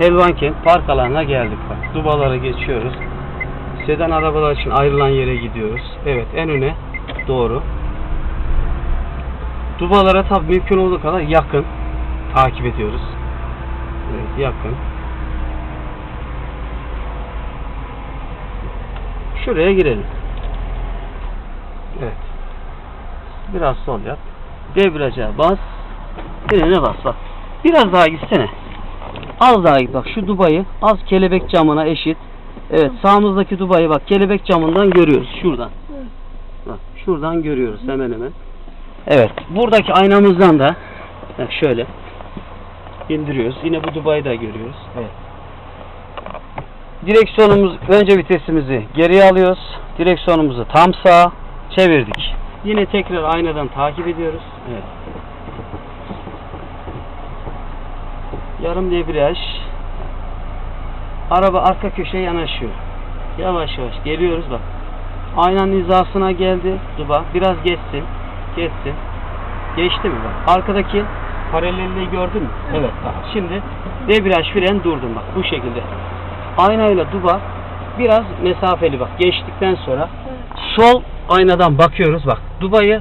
Helvankent park alanına geldik bak. Dubalara geçiyoruz. Sedan arabalar için ayrılan yere gidiyoruz. Evet en öne doğru. Dubalara tabii mümkün olduğu kadar yakın takip ediyoruz. Evet yakın. Şuraya girelim. Evet. Biraz sol yap. Debriyaja bas. Frene bas bak. Biraz daha gitsene. Az daha bak şu Dubai'yi az kelebek camına eşit. Evet sağımızdaki Dubai'yi bak kelebek camından görüyoruz şuradan. Bak şuradan görüyoruz hemen hemen. Evet buradaki aynamızdan da bak şöyle indiriyoruz. Yine bu Dubai'yi da görüyoruz. Evet. Direksiyonumuz önce vitesimizi geriye alıyoruz. Direksiyonumuzu tam sağa çevirdik. Yine tekrar aynadan takip ediyoruz. Evet. Yarım debriyaj. Araba arka köşeye yanaşıyor. Yavaş yavaş geliyoruz bak. Aynanın hizasına geldi. Duba. Biraz geçsin. Geçsin. Geçti mi bak. Arkadaki paralelliği gördün mü? Evet bak. Şimdi debriyaj fren durdum bak. Bu şekilde. Aynayla duba biraz mesafeli bak. Geçtikten sonra sol aynadan bakıyoruz bak. Dubayı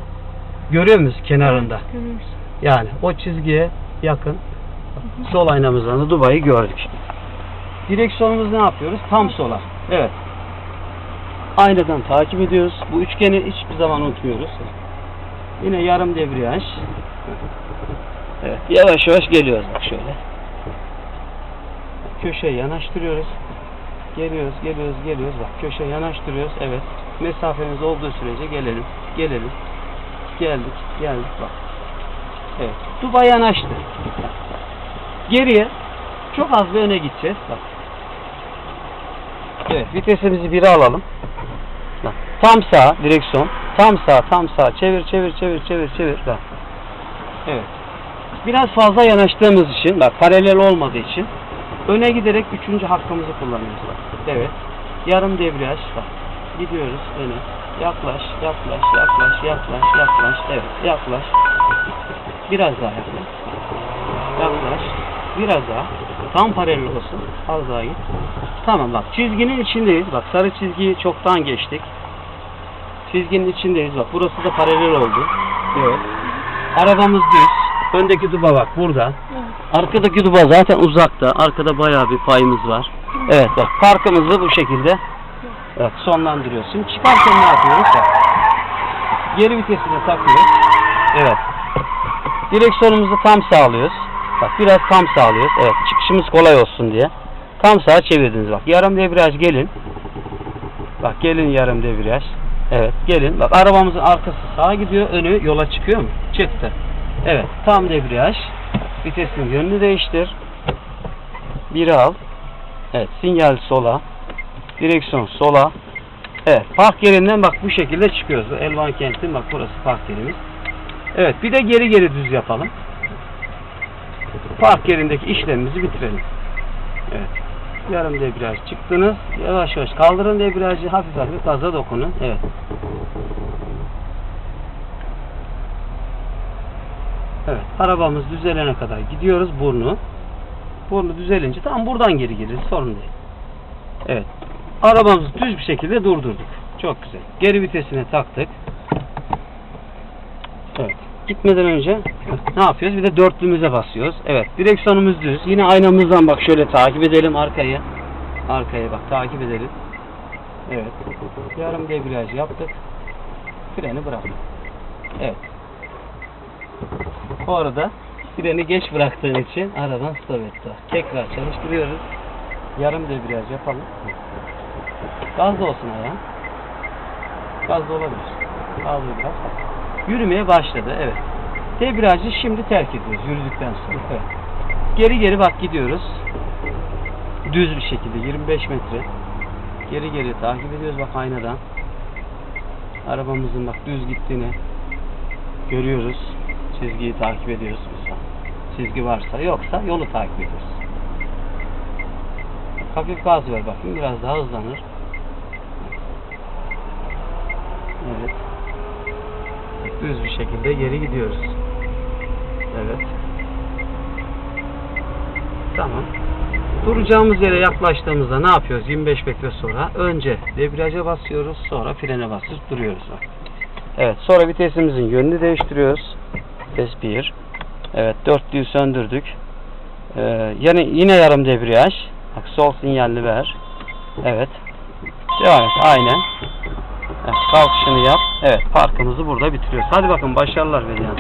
görüyor musunuz kenarında? Görüyoruz. Yani o çizgiye yakın sol aynamızdan da Dubai'yi gördük. Direksiyonumuz ne yapıyoruz? Tam sola. Evet. Aynadan takip ediyoruz. Bu üçgeni hiçbir zaman unutmuyoruz. Yine yarım debriyaj. Evet. Yavaş yavaş geliyoruz bak şöyle. Köşeye yanaştırıyoruz. Geliyoruz, geliyoruz, geliyoruz. Bak köşeye yanaştırıyoruz. Evet. Mesafemiz olduğu sürece gelelim. Gelelim. Geldik, geldik bak. Evet. Dubai yanaştı. Geriye çok az bir öne gideceğiz. Bak. Evet, vitesimizi bire alalım. Bak. Tam sağ direksiyon. Tam sağ, tam sağ. Çevir, çevir, çevir, çevir, çevir. Bak. Evet. Biraz fazla yanaştığımız için, bak paralel olmadığı için öne giderek üçüncü hakkımızı kullanıyoruz. Bak. Evet. Yarım debriyaj. Bak. Gidiyoruz öne. Yaklaş, yaklaş, yaklaş, yaklaş, yaklaş. Evet, yaklaş. Biraz daha yaklaş. Yaklaş. Biraz daha. Tam paralel olsun. Az daha git. Tamam bak çizginin içindeyiz. Bak sarı çizgiyi çoktan geçtik. Çizginin içindeyiz. Bak burası da paralel oldu. Evet. Arabamız düz. Öndeki duba bak burada. Evet. Arkadaki duba zaten uzakta. Arkada bayağı bir payımız var. Evet bak parkımızı bu şekilde evet, sonlandırıyoruz. Şimdi çıkarken ne yapıyoruz? Bak. Geri vitesine takıyoruz. Evet. Direksiyonumuzu tam sağlıyoruz. Bak biraz tam sağlıyoruz. Evet çıkışımız kolay olsun diye. Tam sağa çevirdiniz bak. Yarım debriyaj gelin. Bak gelin yarım debriyaj. Evet gelin. Bak arabamızın arkası sağa gidiyor. Önü yola çıkıyor mu? Çıktı. Evet tam debriyaj. Vitesin yönünü değiştir. Biri al. Evet sinyal sola. Direksiyon sola. Evet park yerinden bak bu şekilde çıkıyoruz. Elvan kentin bak burası park yerimiz. Evet bir de geri geri düz yapalım. Park yerindeki işlemimizi bitirelim. Evet. Yarım debriyaj çıktınız. Yavaş yavaş kaldırın debriyajı hafif hafif gaza dokunun. Evet. Evet. Arabamız düzelene kadar gidiyoruz burnu. Burnu düzelince tam buradan geri geliriz. Sorun değil. Evet. Arabamızı düz bir şekilde durdurduk. Çok güzel. Geri vitesine taktık. Evet. Gitmeden önce ne yapıyoruz? Bir de dörtlümüze basıyoruz. Evet. Direksiyonumuz düz. Yine aynamızdan bak şöyle takip edelim arkaya. Arkaya bak takip edelim. Evet. Yarım debriyaj yaptık. Freni bıraktık. Evet. Bu arada freni geç bıraktığın için aradan stop etti. Tekrar çalıştırıyoruz. Yarım debriyaj yapalım. Gaz da olsun ayağın. Gaz da olabilir. Kaldır biraz. Yürümeye başladı. Evet. Debriyajı şimdi terk ediyoruz yürüdükten sonra. Evet. Geri geri bak gidiyoruz. Düz bir şekilde 25 metre. Geri geri takip ediyoruz bak aynadan. Arabamızın bak düz gittiğini görüyoruz. Çizgiyi takip ediyoruz mesela. Çizgi varsa yoksa yolu takip ediyoruz. Hafif gaz ver bakayım biraz daha hızlanır. Evet. Düz bir şekilde geri gidiyoruz. Evet. Tamam. Duracağımız yere yaklaştığımızda ne yapıyoruz? 25 metre sonra önce debriyaja basıyoruz, sonra frene basıp duruyoruz. Bak. Evet, sonra vitesimizin yönünü değiştiriyoruz. Vites 1. Evet, dörtlüyü söndürdük. Ee, yani yine yarım debriyaj. Bak sol sinyalli ver. Evet. Devam et, aynen. Evet, kalkışını yap. Evet, parkımızı burada bitiriyoruz. Hadi bakın başarılar Veliyan.